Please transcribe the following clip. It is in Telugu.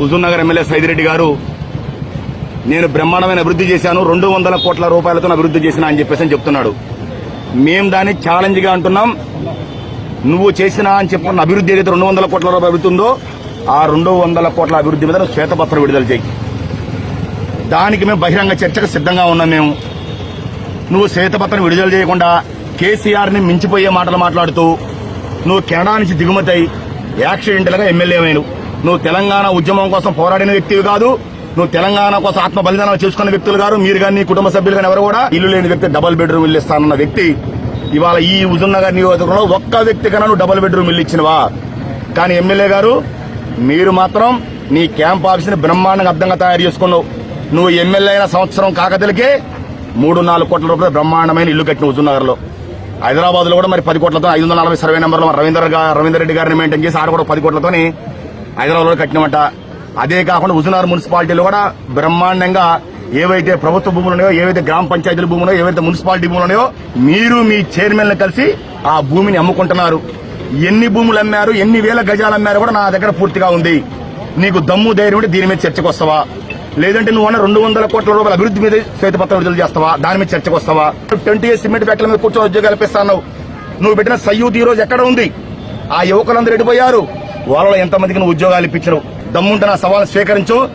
హుజూర్నగర్ ఎమ్మెల్యే సైదిరెడ్డి గారు నేను బ్రహ్మాండమైన అభివృద్ధి చేశాను రెండు వందల కోట్ల రూపాయలతో అభివృద్ధి చేసిన అని చెప్పేసి అని చెప్తున్నాడు. మేము దాన్ని ఛాలెంజ్గా అంటున్నాం. నువ్వు చేసినా అని చెప్పిన అభివృద్ధి ఏదైతే రెండు వందల కోట్ల రూపాయలు అభివృద్ధిందో ఆ రెండు వందల కోట్ల అభివృద్ధి మీద శ్వేతపత్రం విడుదల చేయి. దానికి మేము బహిరంగ చర్చకు సిద్ధంగా ఉన్నాం మేము. నువ్వు శ్వేతపత్రం విడుదల చేయకుండా కేసీఆర్ని మించిపోయే మాటలు మాట్లాడుతూ నువ్వు కెనడా నుంచి దిగుమతి అయి గా ఎమ్మెల్యే అయినావు నువ్వు తెలంగాణ ఉద్యమం కోసం పోరాడిన వ్యక్తివి కాదు నువ్వు తెలంగాణ కోసం ఆత్మ బలిదానం చేసుకున్న వ్యక్తులు గారు మీరు కానీ కుటుంబ సభ్యులు కానీ ఎవరు కూడా ఇల్లు లేని వ్యక్తి డబుల్ బెడ్రూమ్ ఇల్లు ఇస్తానన్న వ్యక్తి. ఇవాళ ఈ హుజూర్నగర్ నియోజకవర్గంలో ఒక్క వ్యక్తి కన్నా నువ్వు డబుల్ బెడ్రూమ్ ఇల్లు ఇచ్చినవా? కానీ ఎమ్మెల్యే గారు మీరు మాత్రం నీ క్యాంప్ ఆఫీస్ని బ్రహ్మాండంగా అర్థంగా తయారు చేసుకున్నావు. నువ్వు ఎమ్మెల్యే అయిన సంవత్సరం కాకతలకే మూడు నాలుగు కోట్ల రూపాయలు బ్రహ్మాండమైన ఇల్లు కట్టిన హుజూర్నగర్ హైదరాబాద్లో హైదరాబాద్లో కూడా మరి పది కోట్లతో ఐదు వందల నలభై సర్వే నెంబర్లో రవీందర్ గా- రవీందర్ రెడ్డి గారిని మెయింటైన్ చేసి ఆడ కూడా పది కోట్లతోని హైదరాబాద్లో కట్టినమాట. అదే కాకుండా హుజూర్నగర్ మున్సిపాలిటీలో కూడా బ్రహ్మాండంగా ఏవైతే ప్రభుత్వ భూములు ఉన్నాయో ఏవైతే గ్రామ పంచాయతీల భూములు ఉన్నాయో ఏవైతే మున్సిపాలిటీ భూములు ఉన్నాయో మీరు మీ చైర్మన్ కలిసి ఆ భూమిని అమ్ముకుంటున్నారు. ఎన్ని భూములు అమ్మారు ఎన్ని వేల గజాలు అమ్మారు కూడా నా దగ్గర పూర్తిగా ఉంది. నీకు దమ్ము ధైర్యం ఉంటే దీని మీద చర్చకు వస్తావా? లేదంటే నువ్వు అన్న రెండు వందల కోట్ల రూపాయల అభివృద్ధి మీద శ్వేతపత్రం విడుదల చేస్తావా? దాని మీద చర్చకు వస్తావా? ట్వంటీ సిమెంట్ ఫ్యాక్టరీల మీద కూర్చో ఉద్యోగాలు ఇప్పిస్తాను నువ్వు పెట్టిన సయ్యూత్ ఈ రోజు ఎక్కడ ఉంది? ఆ యువకులందరూ ఎడిపోయారు వాళ్ళలో ఎంతమందికి నువ్వు ఉద్యోగాలు ఇప్పించరు? దమ్ముంటే నా సవాల్ స్వీకరించు.